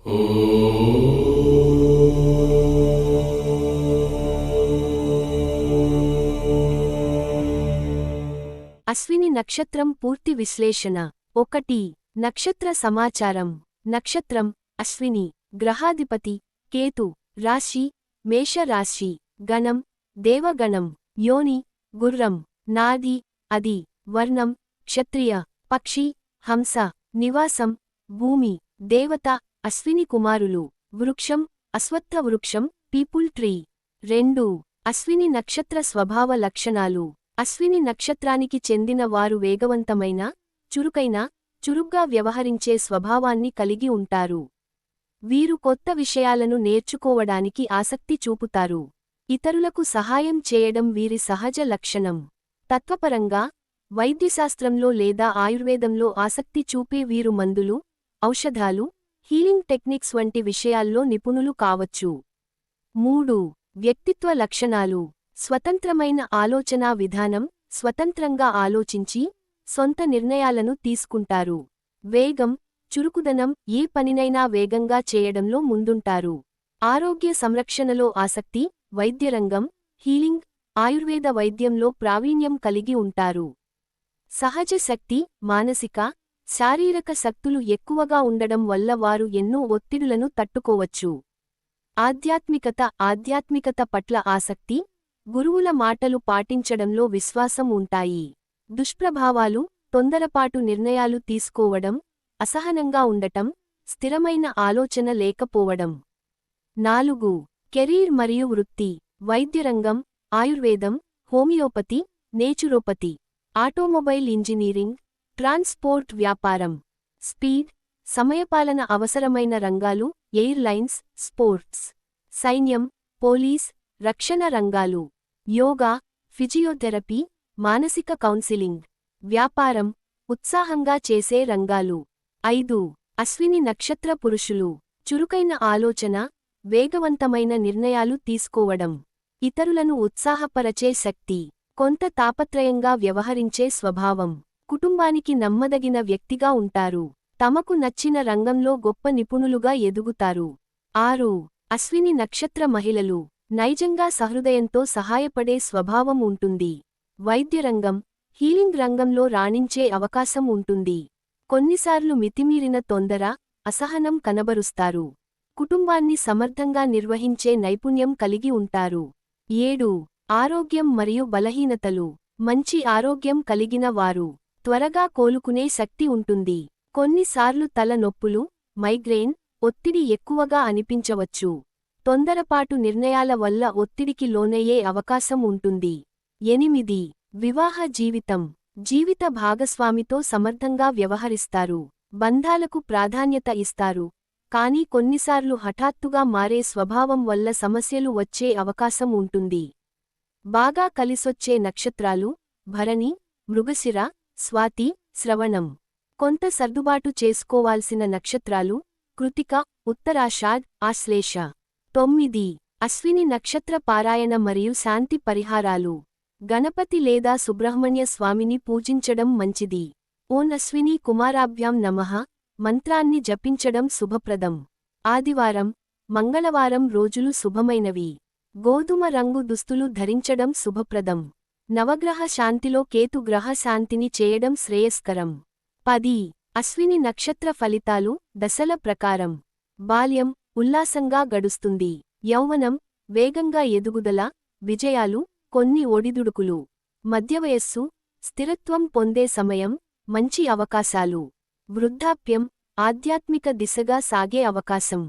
అశ్విని నక్షత్రం పూర్తి విశ్లేషణ. ఒకటి నక్షత్ర సమాచారం. నక్షత్రం అశ్విని గ్రహాధిపతి కేతు రాశి మేషరాశి గణం దేవగణం యోని గుర్రం నాది అది వర్ణం క్షత్రియ పక్షి హంస నివాసం భూమి దేవత అశ్విని కుమారులు వృక్షం అశ్వత్థ వృక్షం పీపుల్ ట్రీ. రెండు అశ్విని నక్షత్ర స్వభావ లక్షణాలు. అశ్విని నక్షత్రానికి చెందిన వారు వేగవంతమైన చురుకైన చురుగ్గా వ్యవహరించే స్వభావాన్ని కలిగి ఉంటారు. వీరు కొత్త విషయాలను నేర్చుకోవడానికి ఆసక్తి చూపుతారు. ఇతరులకు సహాయం చేయడం వీరి సహజ లక్షణం. తత్వపరంగా వైద్యశాస్త్రంలో లేదా ఆయుర్వేదంలో ఆసక్తి చూపే వీరు మందులు ఔషధాలు హీలింగ్ టెక్నిక్స్ వంటి విషయాల్లో నిపుణులు కావచ్చు. మూడు. వ్యక్తిత్వ లక్షణాలు. స్వతంత్రమైన ఆలోచనా విధానం స్వతంత్రంగా ఆలోచించి సొంత నిర్ణయాలను తీసుకుంటారు. వేగం చురుకుదనం ఏ పనినైనా వేగంగా చేయడంలో ముందుంటారు. ఆరోగ్య సంరక్షణలో ఆసక్తి వైద్యరంగం హీలింగ్ ఆయుర్వేద వైద్యంలో ప్రావీణ్యం కలిగి ఉంటారు. సహజ శక్తి మానసిక శారీరక శక్తులు ఎక్కువగా ఉండడం వల్ల వారు ఎన్నో ఒత్తిడులను తట్టుకోవచ్చు. ఆధ్యాత్మికత ఆధ్యాత్మికత పట్ల ఆసక్తి గురువుల మాటలు పాటించడంలో విశ్వాసం ఉంటాయి. దుష్ప్రభావాలు తొందరపాటు నిర్ణయాలు తీసుకోవడం అసహనంగా ఉండటం స్థిరమైన ఆలోచన లేకపోవడం. నాలుగు కెరీర్ మరియు వృత్తి వైద్యరంగం ఆయుర్వేదం homeopathy naturopathy automobile engineering transport వ్యాపారం స్పీడ్ సమయపాలన అవసరమైన రంగాలు ఎయిర్లైన్స్ స్పోర్ట్స్ సైన్యం పోలీస్ రక్షణ రంగాలు యోగా ఫిజియోథెరపీ మానసిక కౌన్సిలింగ్ వ్యాపారం ఉత్సాహంగా చేసే రంగాలు. ఐదు అశ్విని నక్షత్ర పురుషులు చురుకైన ఆలోచన వేగవంతమైన నిర్ణయాలు తీసుకోవడం. ఇతరులను ఉత్సాహపరచే శక్తి కొంత తాపత్రయంగా వ్యవహరించే స్వభావం. కుటుంబానికి నమ్మదగిన వ్యక్తిగా ఉంటారు. తమకు నచ్చిన రంగంలో గొప్ప నిపుణులుగా ఎదుగుతారు. ఆరు అశ్విని నక్షత్ర మహిళలు. నైజంగా సహృదయంతో సహాయపడే స్వభావం ఉంటుంది. వైద్యరంగం హీలింగ్ రంగంలో రాణించే అవకాశం ఉంటుంది. కొన్నిసార్లు మితిమీరిన తొందర అసహనం కనబరుస్తారు. కుటుంబాన్ని సమర్థంగా నిర్వహించే నైపుణ్యం కలిగి ఉంటారు. ఏడు ఆరోగ్యం మరియు బలహీనతలు. మంచి ఆరోగ్యం కలిగిన వారు. త్వరగా కోలుకునే శక్తి ఉంటుంది. కొన్నిసార్లు తల నొప్పులు మైగ్రేన్ ఒత్తిడి ఎక్కువగా అనిపించవచ్చు. తొందరపాటు నిర్ణయాల వల్ల ఒత్తిడికి లోనయ్యే అవకాశం ఉంటుంది. ఎనిమిది. వివాహ జీవితం. జీవిత భాగస్వామితో సమర్థంగా వ్యవహరిస్తారు. బంధాలకు ప్రాధాన్యత ఇస్తారు. కానీ కొన్నిసార్లు హఠాత్తుగా మారే స్వభావం వల్ల సమస్యలు వచ్చే అవకాశం ఉంటుంది. బాగా కలిసొచ్చే నక్షత్రాలు భరణి మృగశిర స్వాతి శ్రవణం. కొంత సర్దుబాటు చేసుకోవాల్సిన నక్షత్రాలు కృతిక ఉత్తరాషాఢ్ ఆశ్లేష. తొమ్మిది. అశ్విని నక్షత్ర పారాయణ మరియు శాంతి పరిహారాలు. గణపతి లేదా సుబ్రహ్మణ్య స్వామిని పూజించడం మంచిది. ఓన్ అశ్విని కుమారాభ్యాం నమః. మంత్రాన్ని జపించడం శుభప్రదం. ఆదివారం మంగళవారం రోజులు శుభమైనవి. గోధుమ రంగు దుస్తులు ధరించడం శుభప్రదం. నవగ్రహ శాంతిలో కేతు గ్రహ శాంతిని చేయడం శ్రేయస్కరం. పది. అశ్విని నక్షత్ర ఫలితాలు దశల ప్రకారం. బాల్యం ఉల్లాసంగా గడుస్తుంది. యౌవనం వేగంగా ఎదుగుదల విజయాలు కొన్ని ఒడిదుడుకులు. మధ్యవయస్సు స్థిరత్వం పొందే సమయం మంచి అవకాశాలు. వృద్ధాప్యం ఆధ్యాత్మిక దిశగా సాగే అవకాశం.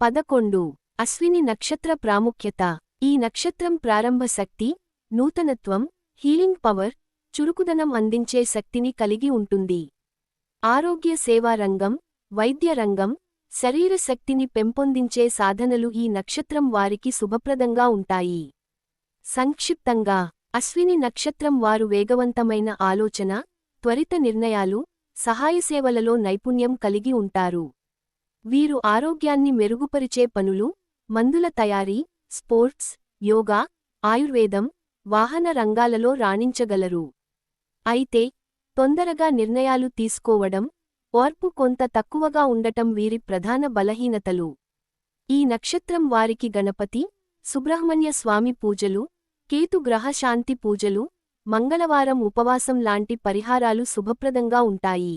పదకొండు. అశ్విని నక్షత్ర ప్రాముఖ్యత. ఈ నక్షత్రం ప్రారంభ శక్తి నూతనత్వం హీలింగ్ పవర్ చురుకుదనం అందించే శక్తిని కలిగి ఉంటుంది. ఆరోగ్య సేవా రంగం వైద్య రంగం శరీర శక్తిని పెంపొందించే సాధనలు ఈ నక్షత్రం వారికి శుభప్రదంగా ఉంటాయి. సంక్షిప్తంగా అశ్విని నక్షత్రం వారు వేగవంతమైన ఆలోచన త్వరిత నిర్ణయాలు సహాయసేవలలో నైపుణ్యం కలిగి ఉంటారు. వీరు ఆరోగ్యాన్ని మెరుగుపరిచే పనులు మందుల తయారీ స్పోర్ట్స్ యోగా ఆయుర్వేదం వాహన రంగాలలో రాణించగలరు. అయితే తొందరగా నిర్ణయాలు తీసుకోవడం ఓర్పు కొంత తక్కువగా ఉండటం వీరి ప్రధాన బలహీనతలు. ఈ నక్షత్రం వారికి గణపతి సుబ్రహ్మణ్య స్వామి పూజలు కేతు గ్రహ శాంతి పూజలు మంగళవారం ఉపవాసం లాంటి పరిహారాలు శుభప్రదంగా ఉంటాయి.